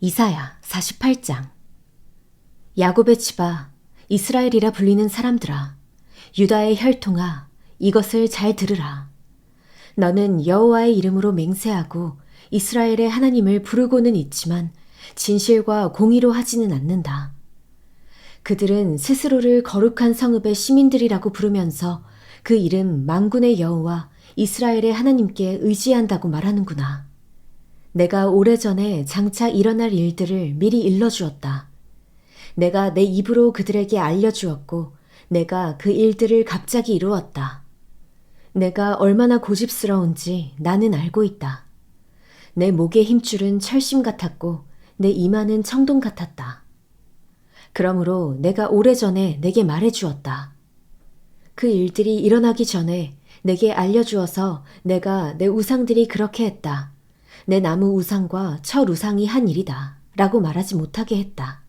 이사야 48장 야곱의 집아 이스라엘이라 불리는 사람들아 유다의 혈통아 이것을 잘 들으라 너는 여호와의 이름으로 맹세하고 이스라엘의 하나님을 부르고는 있지만 진실과 공의로 하지는 않는다. 그들은 스스로를 거룩한 성읍의 시민들이라고 부르면서 그 이름 망군의 여호와 이스라엘의 하나님께 의지한다고 말하는구나. 내가 오래전에 장차 일어날 일들을 미리 일러주었다. 내가 내 입으로 그들에게 알려주었고, 내가 그 일들을 갑자기 이루었다. 내가 얼마나 고집스러운지 나는 알고 있다. 내 목의 힘줄은 철심 같았고, 내 이마는 청동 같았다. 그러므로 내가 오래전에 내게 말해주었다. 그 일들이 일어나기 전에 내게 알려주어서 내가 내 우상들이 그렇게 했다. 내 나무 우상과 철 우상이 한 일이다. 라고 말하지 못하게 했다.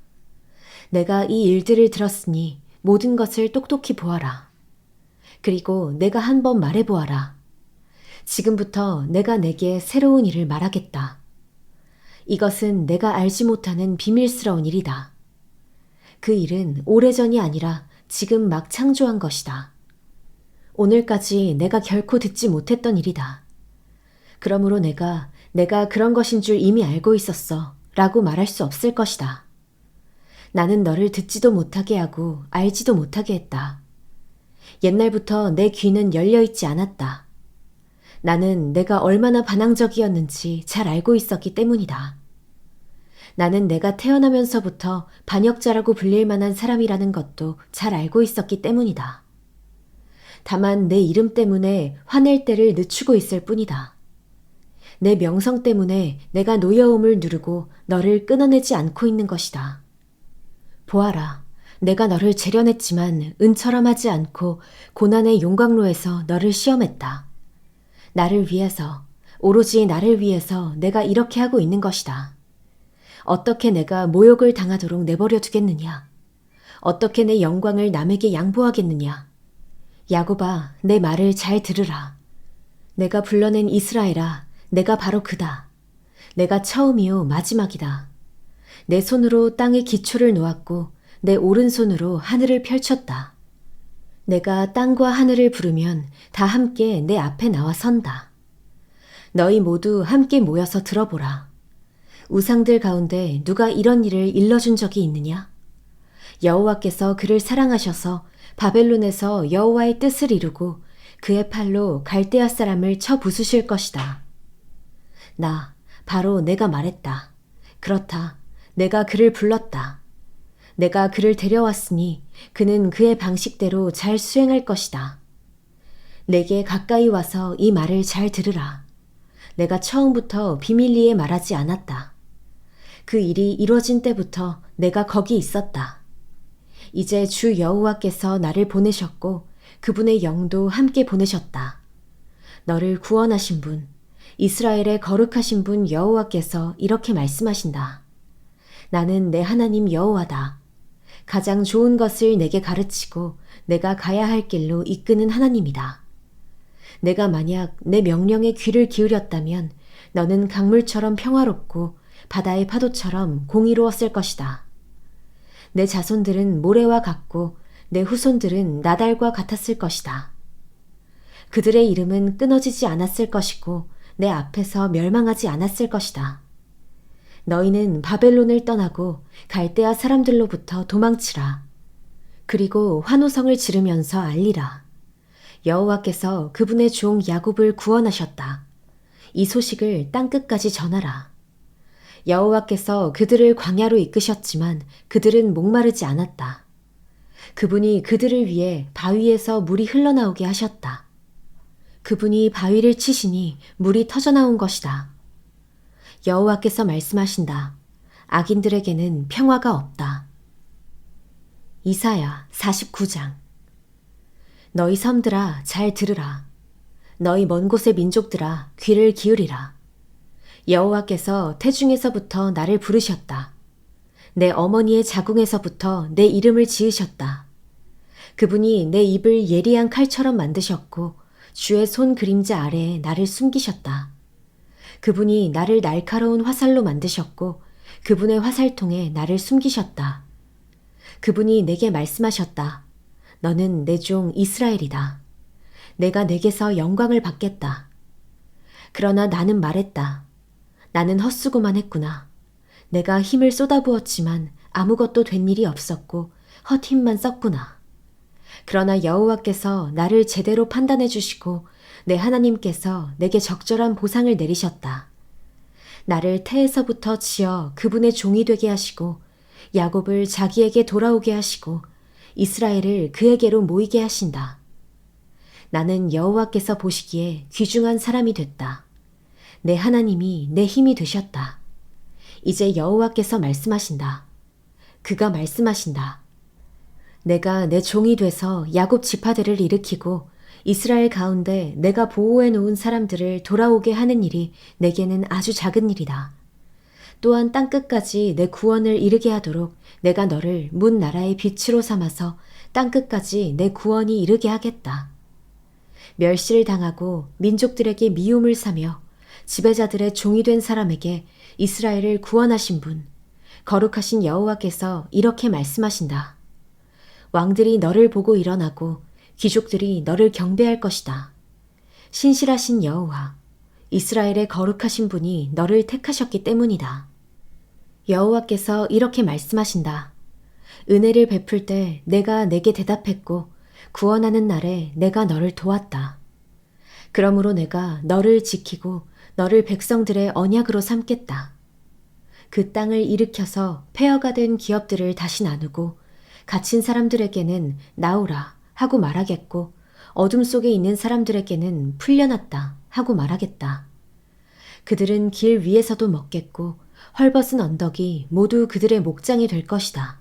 내가 이 일들을 들었으니 모든 것을 똑똑히 보아라. 그리고 내가 한 번 말해보아라. 지금부터 내가 내게 새로운 일을 말하겠다. 이것은 내가 알지 못하는 비밀스러운 일이다. 그 일은 오래전이 아니라 지금 막 창조한 것이다. 오늘까지 내가 결코 듣지 못했던 일이다. 그러므로 내가 내가 그런 것인 줄 이미 알고 있었어 라고 말할 수 없을 것이다. 나는 너를 듣지도 못하게 하고 알지도 못하게 했다. 옛날부터 내 귀는 열려 있지 않았다. 나는 내가 얼마나 반항적이었는지 잘 알고 있었기 때문이다. 나는 내가 태어나면서부터 반역자라고 불릴 만한 사람이라는 것도 잘 알고 있었기 때문이다. 다만 내 이름 때문에 화낼 때를 늦추고 있을 뿐이다. 내 명성 때문에 내가 노여움을 누르고 너를 끊어내지 않고 있는 것이다. 보아라. 내가 너를 재련했지만 은처럼 하지 않고 고난의 용광로에서 너를 시험했다. 나를 위해서, 오로지 나를 위해서 내가 이렇게 하고 있는 것이다. 어떻게 내가 모욕을 당하도록 내버려 두겠느냐? 어떻게 내 영광을 남에게 양보하겠느냐? 야곱아, 내 말을 잘 들으라. 내가 불러낸 이스라엘아, 내가 바로 그다. 내가 처음이요 마지막이다. 내 손으로 땅의 기초를 놓았고 내 오른손으로 하늘을 펼쳤다. 내가 땅과 하늘을 부르면 다 함께 내 앞에 나와 선다. 너희 모두 함께 모여서 들어보라. 우상들 가운데 누가 이런 일을 일러준 적이 있느냐? 여호와께서 그를 사랑하셔서 바벨론에서 여호와의 뜻을 이루고 그의 팔로 갈대아 사람을 쳐 부수실 것이다. 나, 바로 내가 말했다. 그렇다. 내가 그를 불렀다. 내가 그를 데려왔으니 그는 그의 방식대로 잘 수행할 것이다. 내게 가까이 와서 이 말을 잘 들으라. 내가 처음부터 비밀리에 말하지 않았다. 그 일이 이루어진 때부터 내가 거기 있었다. 이제 주 여호와께서 나를 보내셨고 그분의 영도 함께 보내셨다. 너를 구원하신 분, 이스라엘의 거룩하신 분 여호와께서 이렇게 말씀하신다. 나는 내 하나님 여호와다. 가장 좋은 것을 내게 가르치고 내가 가야 할 길로 이끄는 하나님이다. 내가 만약 내 명령에 귀를 기울였다면 너는 강물처럼 평화롭고 바다의 파도처럼 공의로웠을 것이다. 내 자손들은 모래와 같고 내 후손들은 나달과 같았을 것이다. 그들의 이름은 끊어지지 않았을 것이고 내 앞에서 멸망하지 않았을 것이다. 너희는 바벨론을 떠나고 갈대아 사람들로부터 도망치라. 그리고 환호성을 지르면서 알리라. 여호와께서 그분의 종 야곱을 구원하셨다. 이 소식을 땅 끝까지 전하라. 여호와께서 그들을 광야로 이끄셨지만 그들은 목마르지 않았다. 그분이 그들을 위해 바위에서 물이 흘러나오게 하셨다. 그분이 바위를 치시니 물이 터져나온 것이다. 여호와께서 말씀하신다. 악인들에게는 평화가 없다. 이사야 49장 너희 섬들아 잘 들으라. 너희 먼 곳의 민족들아 귀를 기울이라. 여호와께서 태중에서부터 나를 부르셨다. 내 어머니의 자궁에서부터 내 이름을 지으셨다. 그분이 내 입을 예리한 칼처럼 만드셨고 주의 손 그림자 아래에 나를 숨기셨다. 그분이 나를 날카로운 화살로 만드셨고 그분의 화살통에 나를 숨기셨다. 그분이 내게 말씀하셨다. 너는 내 종 이스라엘이다. 내가 내게서 영광을 받겠다. 그러나 나는 말했다. 나는 헛수고만 했구나. 내가 힘을 쏟아부었지만 아무것도 된 일이 없었고 헛힘만 썼구나. 그러나 여호와께서 나를 제대로 판단해 주시고 내 하나님께서 내게 적절한 보상을 내리셨다. 나를 태에서부터 지어 그분의 종이 되게 하시고 야곱을 자기에게 돌아오게 하시고 이스라엘을 그에게로 모이게 하신다. 나는 여호와께서 보시기에 귀중한 사람이 됐다. 내 하나님이 내 힘이 되셨다. 이제 여호와께서 말씀하신다. 그가 말씀하신다. 내가 내 종이 돼서 야곱 지파들을 일으키고 이스라엘 가운데 내가 보호해 놓은 사람들을 돌아오게 하는 일이 내게는 아주 작은 일이다. 또한 땅 끝까지 내 구원을 이르게 하도록 내가 너를 문 나라의 빛으로 삼아서 땅 끝까지 내 구원이 이르게 하겠다. 멸시를 당하고 민족들에게 미움을 사며 지배자들의 종이 된 사람에게 이스라엘을 구원하신 분, 거룩하신 여호와께서 이렇게 말씀하신다. 왕들이 너를 보고 일어나고 귀족들이 너를 경배할 것이다. 신실하신 여호와, 이스라엘의 거룩하신 분이 너를 택하셨기 때문이다. 여호와께서 이렇게 말씀하신다. 은혜를 베풀 때 내가 내게 대답했고 구원하는 날에 내가 너를 도왔다. 그러므로 내가 너를 지키고 너를 백성들의 언약으로 삼겠다. 그 땅을 일으켜서 폐허가 된 기업들을 다시 나누고 갇힌 사람들에게는 나오라 하고 말하겠고 어둠 속에 있는 사람들에게는 풀려났다 하고 말하겠다. 그들은 길 위에서도 먹겠고 헐벗은 언덕이 모두 그들의 목장이 될 것이다.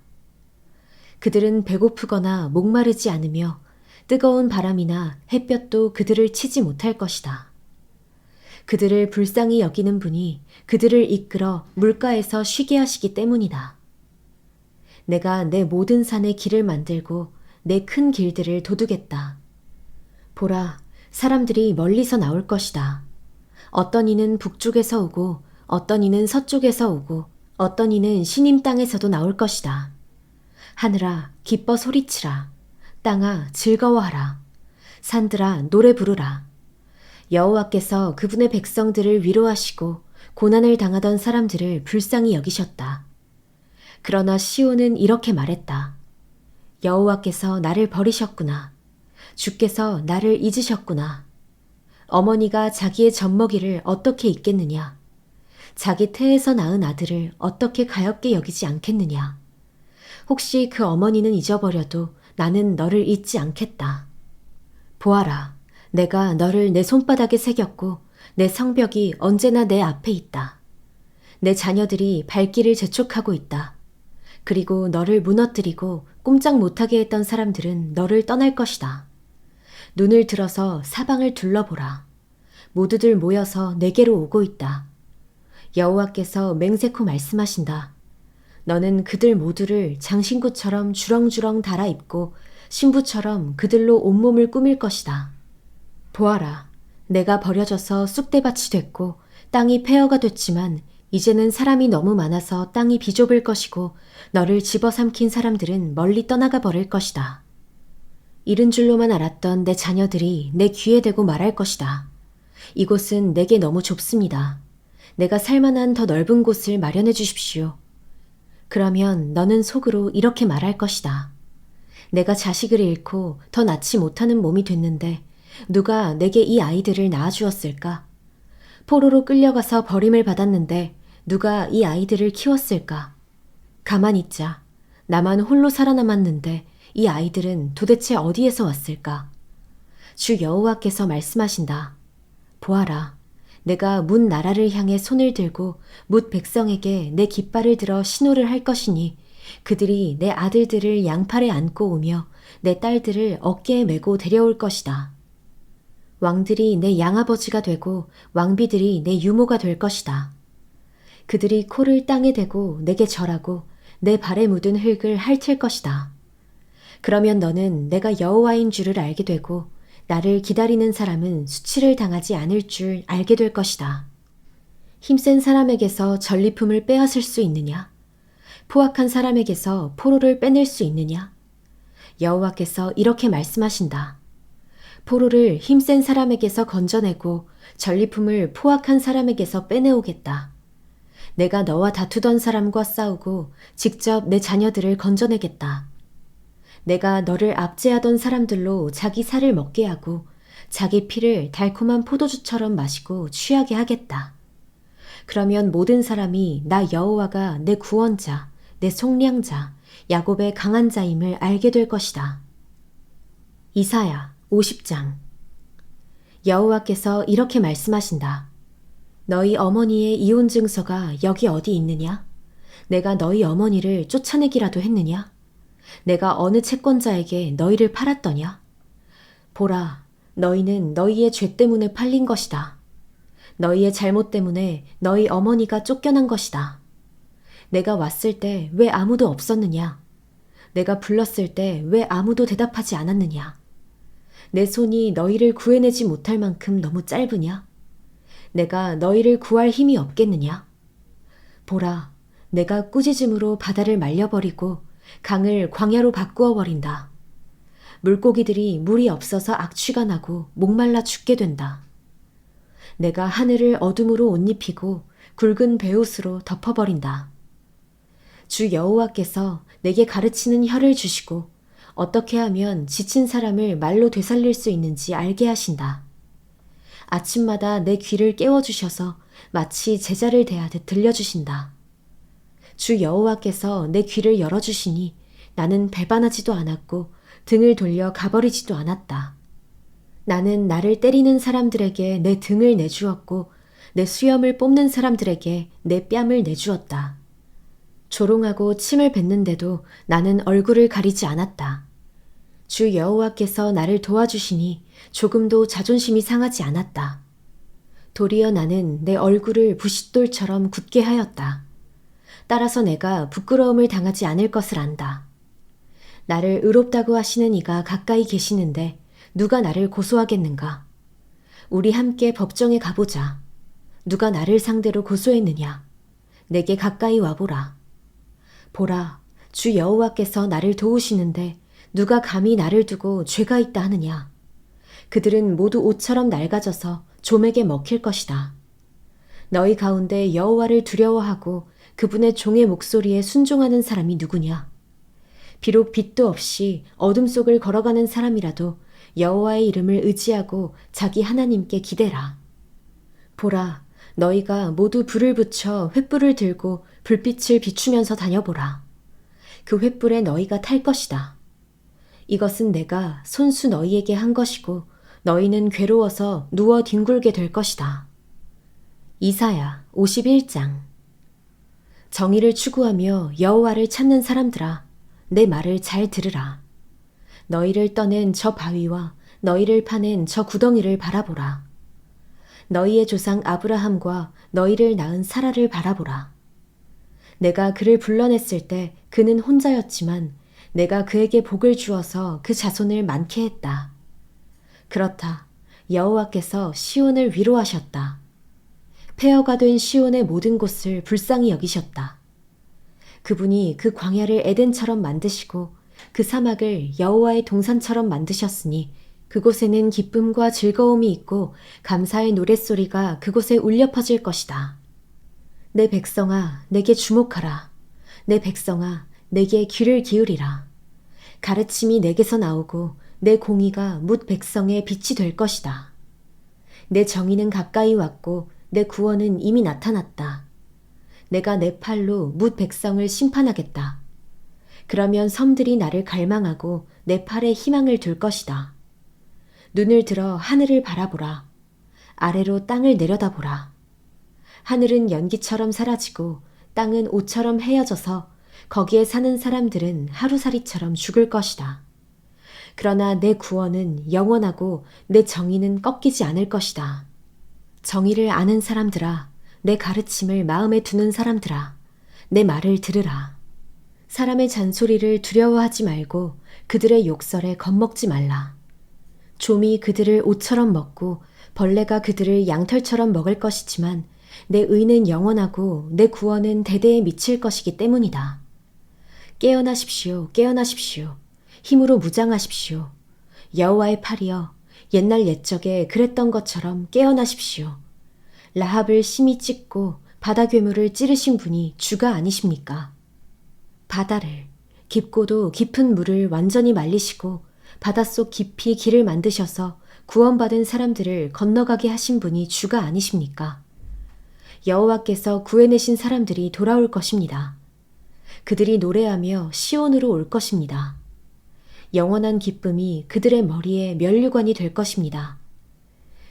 그들은 배고프거나 목마르지 않으며 뜨거운 바람이나 햇볕도 그들을 치지 못할 것이다. 그들을 불쌍히 여기는 분이 그들을 이끌어 물가에서 쉬게 하시기 때문이다. 내가 내 모든 산에 길을 만들고 내 큰 길들을 도두겠다. 보라, 사람들이 멀리서 나올 것이다. 어떤 이는 북쪽에서 오고, 어떤 이는 서쪽에서 오고, 어떤 이는 신임 땅에서도 나올 것이다. 하늘아, 기뻐 소리치라. 땅아, 즐거워하라. 산들아, 노래 부르라. 여호와께서 그분의 백성들을 위로하시고 고난을 당하던 사람들을 불쌍히 여기셨다. 그러나 시온은 이렇게 말했다. 여호와께서 나를 버리셨구나. 주께서 나를 잊으셨구나. 어머니가 자기의 젖먹이를 어떻게 잊겠느냐. 자기 태에서 낳은 아들을 어떻게 가엽게 여기지 않겠느냐. 혹시 그 어머니는 잊어버려도 나는 너를 잊지 않겠다. 보아라. 내가 너를 내 손바닥에 새겼고 내 성벽이 언제나 내 앞에 있다. 내 자녀들이 발길을 재촉하고 있다. 그리고 너를 무너뜨리고 꼼짝 못하게 했던 사람들은 너를 떠날 것이다. 눈을 들어서 사방을 둘러보라. 모두들 모여서 내게로 오고 있다. 여호와께서 맹세코 말씀하신다. 너는 그들 모두를 장신구처럼 주렁주렁 달아 입고 신부처럼 그들로 온몸을 꾸밀 것이다. 보아라. 내가 버려져서 쑥대밭이 됐고 땅이 폐허가 됐지만 이제는 사람이 너무 많아서 땅이 비좁을 것이고 너를 집어삼킨 사람들은 멀리 떠나가 버릴 것이다. 이른 줄로만 알았던 내 자녀들이 내 귀에 대고 말할 것이다. 이곳은 내게 너무 좁습니다. 내가 살만한 더 넓은 곳을 마련해 주십시오. 그러면 너는 속으로 이렇게 말할 것이다. 내가 자식을 잃고 더 낳지 못하는 몸이 됐는데 누가 내게 이 아이들을 낳아주었을까? 포로로 끌려가서 버림을 받았는데 누가 이 아이들을 키웠을까? 가만히 있자. 나만 홀로 살아남았는데 이 아이들은 도대체 어디에서 왔을까? 주 여호와께서 말씀하신다. 보아라. 내가 문 나라를 향해 손을 들고 뭇 백성에게 내 깃발을 들어 신호를 할 것이니 그들이 내 아들들을 양팔에 안고 오며 내 딸들을 어깨에 메고 데려올 것이다. 왕들이 내 양아버지가 되고 왕비들이 내 유모가 될 것이다. 그들이 코를 땅에 대고 내게 절하고 내 발에 묻은 흙을 핥을 것이다. 그러면 너는 내가 여호와인 줄을 알게 되고 나를 기다리는 사람은 수치를 당하지 않을 줄 알게 될 것이다. 힘센 사람에게서 전리품을 빼앗을 수 있느냐? 포악한 사람에게서 포로를 빼낼 수 있느냐? 여호와께서 이렇게 말씀하신다. 포로를 힘센 사람에게서 건져내고 전리품을 포악한 사람에게서 빼내오겠다. 내가 너와 다투던 사람과 싸우고 직접 내 자녀들을 건져내겠다. 내가 너를 압제하던 사람들로 자기 살을 먹게 하고 자기 피를 달콤한 포도주처럼 마시고 취하게 하겠다. 그러면 모든 사람이 나 여호와가 내 구원자, 내 속량자, 야곱의 강한 자임을 알게 될 것이다. 이사야 50장 여호와께서 이렇게 말씀하신다. 너희 어머니의 이혼 증서가 여기 어디 있느냐? 내가 너희 어머니를 쫓아내기라도 했느냐? 내가 어느 채권자에게 너희를 팔았더냐? 보라, 너희는 너희의 죄 때문에 팔린 것이다. 너희의 잘못 때문에 너희 어머니가 쫓겨난 것이다. 내가 왔을 때 왜 아무도 없었느냐? 내가 불렀을 때 왜 아무도 대답하지 않았느냐? 내 손이 너희를 구해내지 못할 만큼 너무 짧으냐? 내가 너희를 구할 힘이 없겠느냐? 보라, 내가 꾸짖음으로 바다를 말려버리고 강을 광야로 바꾸어 버린다. 물고기들이 물이 없어서 악취가 나고 목말라 죽게 된다. 내가 하늘을 어둠으로 옷 입히고 굵은 베옷으로 덮어버린다. 주 여호와께서 내게 가르치는 혀를 주시고 어떻게 하면 지친 사람을 말로 되살릴 수 있는지 알게 하신다. 아침마다 내 귀를 깨워주셔서 마치 제자를 대하듯 들려주신다. 주 여호와께서 내 귀를 열어주시니 나는 배반하지도 않았고 등을 돌려 가버리지도 않았다. 나는 나를 때리는 사람들에게 내 등을 내주었고 내 수염을 뽑는 사람들에게 내 뺨을 내주었다. 조롱하고 침을 뱉는데도 나는 얼굴을 가리지 않았다. 주 여호와께서 나를 도와주시니 조금도 자존심이 상하지 않았다. 도리어 나는 내 얼굴을 부싯돌처럼 굳게 하였다. 따라서 내가 부끄러움을 당하지 않을 것을 안다. 나를 의롭다고 하시는 이가 가까이 계시는데 누가 나를 고소하겠는가? 우리 함께 법정에 가보자. 누가 나를 상대로 고소했느냐? 내게 가까이 와보라. 보라, 주 여호와께서 나를 도우시는데 누가 감히 나를 두고 죄가 있다 하느냐? 그들은 모두 옷처럼 낡아져서 좀에게 먹힐 것이다. 너희 가운데 여호와를 두려워하고 그분의 종의 목소리에 순종하는 사람이 누구냐? 비록 빛도 없이 어둠 속을 걸어가는 사람이라도 여호와의 이름을 의지하고 자기 하나님께 기대라. 보라, 너희가 모두 불을 붙여 횃불을 들고 불빛을 비추면서 다녀보라. 그 횃불에 너희가 탈 것이다. 이것은 내가 손수 너희에게 한 것이고 너희는 괴로워서 누워 뒹굴게 될 것이다. 이사야 51장 정의를 추구하며 여호와를 찾는 사람들아 내 말을 잘 들으라. 너희를 떠낸 저 바위와 너희를 파낸 저 구덩이를 바라보라. 너희의 조상 아브라함과 너희를 낳은 사라를 바라보라. 내가 그를 불러냈을 때 그는 혼자였지만 내가 그에게 복을 주어서 그 자손을 많게 했다. 그렇다. 여호와께서 시온을 위로하셨다. 폐허가 된 시온의 모든 곳을 불쌍히 여기셨다. 그분이 그 광야를 에덴처럼 만드시고 그 사막을 여호와의 동산처럼 만드셨으니 그곳에는 기쁨과 즐거움이 있고 감사의 노랫소리가 그곳에 울려 퍼질 것이다. 내 백성아, 내게 주목하라. 내 백성아, 내게 귀를 기울이라. 가르침이 내게서 나오고 내 공의가 뭇 백성의 빛이 될 것이다. 내 정의는 가까이 왔고 내 구원은 이미 나타났다. 내가 내 팔로 뭇 백성을 심판하겠다. 그러면 섬들이 나를 갈망하고 내 팔에 희망을 둘 것이다. 눈을 들어 하늘을 바라보라. 아래로 땅을 내려다보라. 하늘은 연기처럼 사라지고 땅은 옷처럼 헤어져서 거기에 사는 사람들은 하루살이처럼 죽을 것이다. 그러나 내 구원은 영원하고 내 정의는 꺾이지 않을 것이다. 정의를 아는 사람들아, 내 가르침을 마음에 두는 사람들아, 내 말을 들으라. 사람의 잔소리를 두려워하지 말고 그들의 욕설에 겁먹지 말라. 좀이 그들을 옷처럼 먹고 벌레가 그들을 양털처럼 먹을 것이지만 내 의는 영원하고 내 구원은 대대에 미칠 것이기 때문이다. 깨어나십시오, 깨어나십시오. 힘으로 무장하십시오. 여호와의 팔이여, 옛날 옛적에 그랬던 것처럼 깨어나십시오. 라합을 심히 찢고 바다 괴물을 찌르신 분이 주가 아니십니까? 바다를, 깊고도 깊은 물을 완전히 말리시고 바닷속 깊이 길을 만드셔서 구원받은 사람들을 건너가게 하신 분이 주가 아니십니까? 여호와께서 구해내신 사람들이 돌아올 것입니다. 그들이 노래하며 시온으로 올 것입니다. 영원한 기쁨이 그들의 머리에 면류관이 될 것입니다.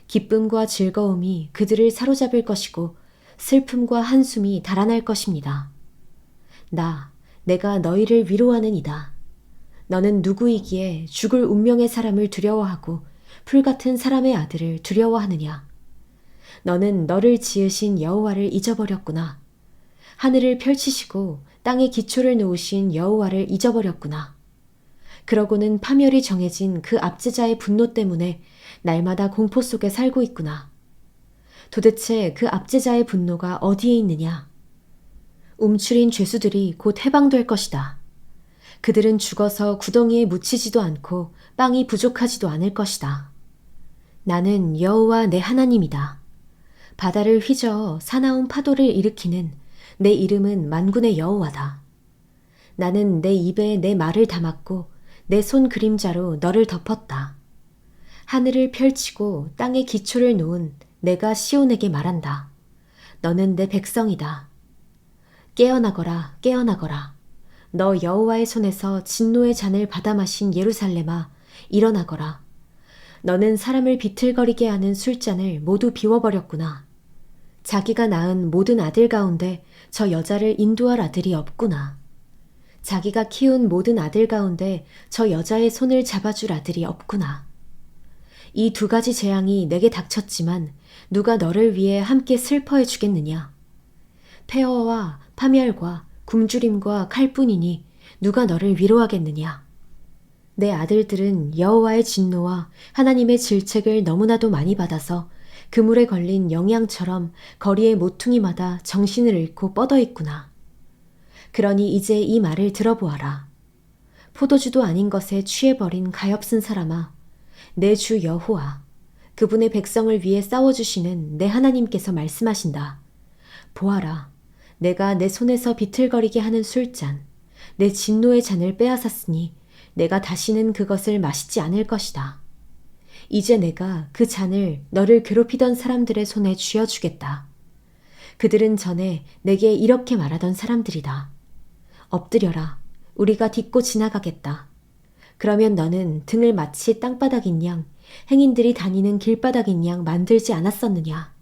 기쁨과 즐거움이 그들을 사로잡을 것이고 슬픔과 한숨이 달아날 것입니다. 나, 내가 너희를 위로하는 이다. 너는 누구이기에 죽을 운명의 사람을 두려워하고 풀 같은 사람의 아들을 두려워하느냐? 너는 너를 지으신 여호와를 잊어버렸구나. 하늘을 펼치시고 땅에 기초를 놓으신 여호와를 잊어버렸구나. 그러고는 파멸이 정해진 그 압제자의 분노 때문에 날마다 공포 속에 살고 있구나. 도대체 그 압제자의 분노가 어디에 있느냐? 움츠린 죄수들이 곧 해방될 것이다. 그들은 죽어서 구덩이에 묻히지도 않고 빵이 부족하지도 않을 것이다. 나는 여호와 내 하나님이다. 바다를 휘저어 사나운 파도를 일으키는 내 이름은 만군의 여호와다. 나는 내 입에 내 말을 담았고 내 손 그림자로 너를 덮었다. 하늘을 펼치고 땅에 기초를 놓은 내가 시온에게 말한다. 너는 내 백성이다. 깨어나거라, 깨어나거라. 너 여호와의 손에서 진노의 잔을 받아 마신 예루살렘아, 일어나거라. 너는 사람을 비틀거리게 하는 술잔을 모두 비워버렸구나. 자기가 낳은 모든 아들 가운데 저 여자를 인도할 아들이 없구나. 자기가 키운 모든 아들 가운데 저 여자의 손을 잡아줄 아들이 없구나. 이 두 가지 재앙이 내게 닥쳤지만 누가 너를 위해 함께 슬퍼해 주겠느냐? 폐허와 파멸과 굶주림과 칼뿐이니 누가 너를 위로하겠느냐? 내 아들들은 여호와의 진노와 하나님의 질책을 너무나도 많이 받아서 그물에 걸린 영양처럼 거리의 모퉁이마다 정신을 잃고 뻗어 있구나. 그러니 이제 이 말을 들어보아라. 포도주도 아닌 것에 취해버린 가엾은 사람아, 내 주 여호와, 그분의 백성을 위해 싸워주시는 내 하나님께서 말씀하신다. 보아라, 내가 내 손에서 비틀거리게 하는 술잔, 내 진노의 잔을 빼앗았으니 내가 다시는 그것을 마시지 않을 것이다. 이제 내가 그 잔을 너를 괴롭히던 사람들의 손에 쥐어주겠다. 그들은 전에 내게 이렇게 말하던 사람들이다. 엎드려라. 우리가 딛고 지나가겠다. 그러면 너는 등을 마치 땅바닥인 양, 행인들이 다니는 길바닥인 양 만들지 않았었느냐?